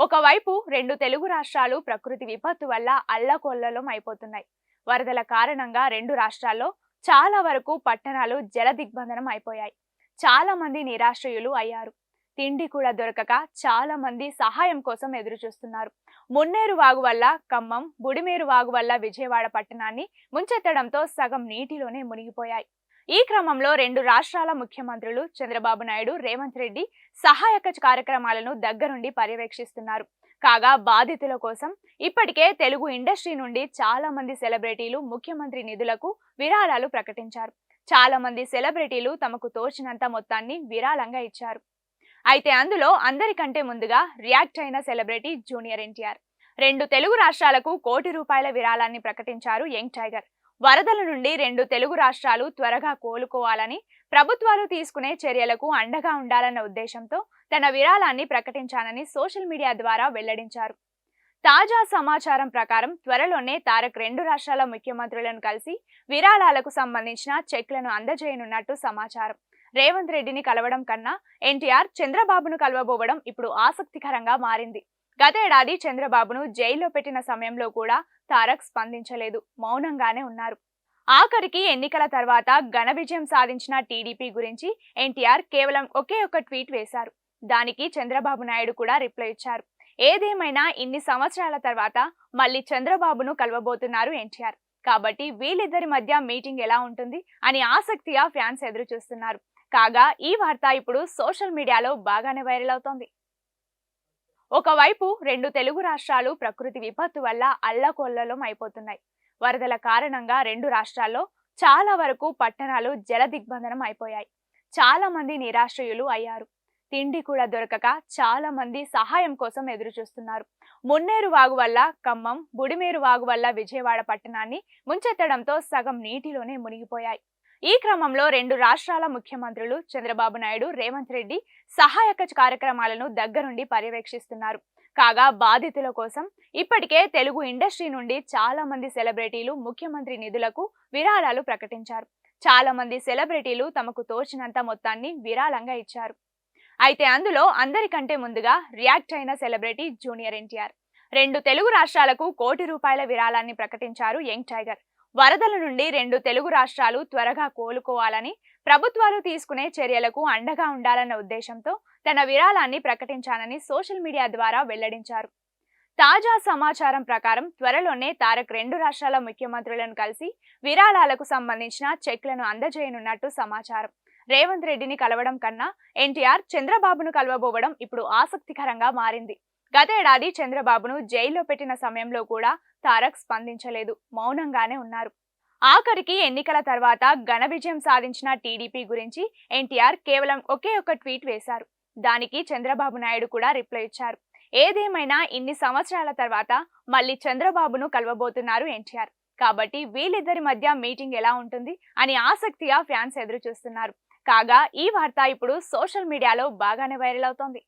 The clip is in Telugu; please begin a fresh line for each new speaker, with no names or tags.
ఒకవైపు రెండు తెలుగు రాష్ట్రాలు ప్రకృతి విపత్తు వల్ల అల్లకొల్లలం అయిపోతున్నాయి. వరదల కారణంగా రెండు రాష్ట్రాల్లో చాలా వరకు పట్టణాలు జల దిగ్బంధనం అయిపోయాయి. చాలా మంది నిరాశ్రయులు అయ్యారు. తిండి కూడా దొరకక చాలా మంది సహాయం కోసం ఎదురు చూస్తున్నారు మున్నేరు వాగు వల్ల ఖమ్మం బుడిమేరు వాగు వల్ల విజయవాడ పట్టణాన్ని ముంచెత్తడంతో సగం నీటిలోనే మునిగిపోయాయి. ఈ క్రమంలో రెండు రాష్ట్రాల ముఖ్యమంత్రులు చంద్రబాబు నాయుడు రేవంత్ రెడ్డి సహాయక కార్యక్రమాలను దగ్గరుండి పర్యవేక్షిస్తున్నారు. కాగా బాధితుల కోసం ఇప్పటికే తెలుగు ఇండస్ట్రీ నుండి చాలా మంది సెలబ్రిటీలు ముఖ్యమంత్రి నిధులకు విరాళాలు ప్రకటించారు. చాలా మంది సెలబ్రిటీలు తమకు తోచినంత మొత్తాన్ని విరాళంగా ఇచ్చారు. అయితే అందులో అందరికంటే ముందుగా రియాక్ట్ అయిన సెలబ్రిటీ జూనియర్ ఎన్టీఆర్. రెండు తెలుగు రాష్ట్రాలకు కోటి రూపాయల విరాళాన్ని ప్రకటించారు యంగ్ టైగర్. వరదల నుండి రెండు తెలుగు రాష్ట్రాలు త్వరగా కోలుకోవాలని ప్రభుత్వాలు తీసుకునే చర్యలకు అండగా ఉండాలన్న ఉద్దేశంతో తన విరాళాన్ని ప్రకటించానని సోషల్ మీడియా ద్వారా వెల్లడించారు. తాజా సమాచారం ప్రకారం త్వరలోనే తారక్ రెండు రాష్ట్రాల ముఖ్యమంత్రులను కలిసి విరాళాలకు సంబంధించిన చెక్లను అందజేయనున్నట్టు సమాచారం. రేవంత్ రెడ్డిని కలవడం కన్నా ఎన్టీఆర్ చంద్రబాబును కలవబోవడం ఇప్పుడు ఆసక్తికరంగా మారింది. గతేడాది చంద్రబాబును జైల్లో పెట్టిన సమయంలో కూడా తారక్ స్పందించలేదు. మౌనంగానే ఉన్నారు. ఆఖరికి ఎన్నికల తర్వాత ఘన విజయం సాధించిన టీడీపీ గురించి ఎన్టీఆర్ కేవలం ఒకే ఒక్క ట్వీట్ వేశారు. దానికి చంద్రబాబు నాయుడు కూడా రిప్లై ఇచ్చారు. ఏదేమైనా ఇన్ని సంవత్సరాల తర్వాత మళ్ళీ చంద్రబాబును కలవబోతున్నారు ఎన్టీఆర్. కాబట్టి వీళ్ళిద్దరి మధ్య మీటింగ్ ఎలా ఉంటుంది అని ఆసక్తిగా ఫ్యాన్స్ ఎదురు చూస్తున్నారు కాగా ఈ వార్త ఇప్పుడు సోషల్ మీడియాలో బాగానే వైరల్ అవుతోంది. ఒకవైపు రెండు తెలుగు రాష్ట్రాలు ప్రకృతి విపత్తు వల్ల అల్లకొల్లలం అయిపోతున్నాయి. వరదల కారణంగా రెండు రాష్ట్రాల్లో చాలా వరకు పట్టణాలు జల దిగ్బంధనం అయిపోయాయి. చాలా మంది నిరాశ్రయులు అయ్యారు. తిండి కూడా దొరకక చాలా మంది సహాయం కోసం ఎదురు చూస్తున్నారు మున్నేరు వాగు వల్ల ఖమ్మం బుడిమేరు వాగు వల్ల విజయవాడ పట్టణాన్ని ముంచెత్తడంతో సగం నీటిలోనే మునిగిపోయాయి. ఈ క్రమంలో రెండు రాష్ట్రాల ముఖ్యమంత్రులు చంద్రబాబు నాయుడు రేవంత్ రెడ్డి సహాయక కార్యక్రమాలను దగ్గరుండి పర్యవేక్షిస్తున్నారు. కాగా బాధితుల కోసం ఇప్పటికే తెలుగు ఇండస్ట్రీ నుండి చాలా మంది సెలబ్రిటీలు ముఖ్యమంత్రి నిధులకు విరాళాలు ప్రకటించారు. చాలా మంది సెలబ్రిటీలు తమకు తోచినంత మొత్తాన్ని విరాళంగా ఇచ్చారు. అయితే అందులో అందరికంటే ముందుగా రియాక్ట్ అయిన సెలబ్రిటీ జూనియర్ ఎన్టీఆర్. రెండు తెలుగు రాష్ట్రాలకు కోటి రూపాయల విరాళాన్ని ప్రకటించారు యంగ్ టైగర్. వరదల నుండి రెండు తెలుగు రాష్ట్రాలు త్వరగా కోలుకోవాలని ప్రభుత్వాలు తీసుకునే చర్యలకు అండగా ఉండాలన్న ఉద్దేశంతో తన విరాళాన్ని ప్రకటించానని సోషల్ మీడియా ద్వారా వెల్లడించారు. తాజా సమాచారం ప్రకారం త్వరలోనే తారక్ రెండు రాష్ట్రాల ముఖ్యమంత్రులను కలిసి విరాళాలకు సంబంధించిన చెక్లను అందజేయనున్నట్టు సమాచారం. రేవంత్ రెడ్డిని కలవడం కన్నా ఎన్టీఆర్ చంద్రబాబును కలవబోవడం ఇప్పుడు ఆసక్తికరంగా మారింది. గతేడాది చంద్రబాబును జైల్లో పెట్టిన సమయంలో కూడా తారక్ స్పందించలేదు. మౌనంగానే ఉన్నారు. ఆఖరికి ఎన్నికల తర్వాత ఘన విజయం సాధించిన టీడీపీ గురించి ఎన్టీఆర్ కేవలం ఒకే ఒక్క ట్వీట్ వేశారు. దానికి చంద్రబాబు నాయుడు కూడా రిప్లై ఇచ్చారు. ఏదేమైనా ఇన్ని సంవత్సరాల తర్వాత మళ్ళీ చంద్రబాబును కలవబోతున్నారు ఎన్టీఆర్. కాబట్టి వీళ్ళిద్దరి మధ్య మీటింగ్ ఎలా ఉంటుంది అని ఆసక్తిగా ఫ్యాన్స్ ఎదురు చూస్తున్నారు కాగా ఈ వార్త ఇప్పుడు సోషల్ మీడియాలో బాగానే వైరల్ అవుతోంది.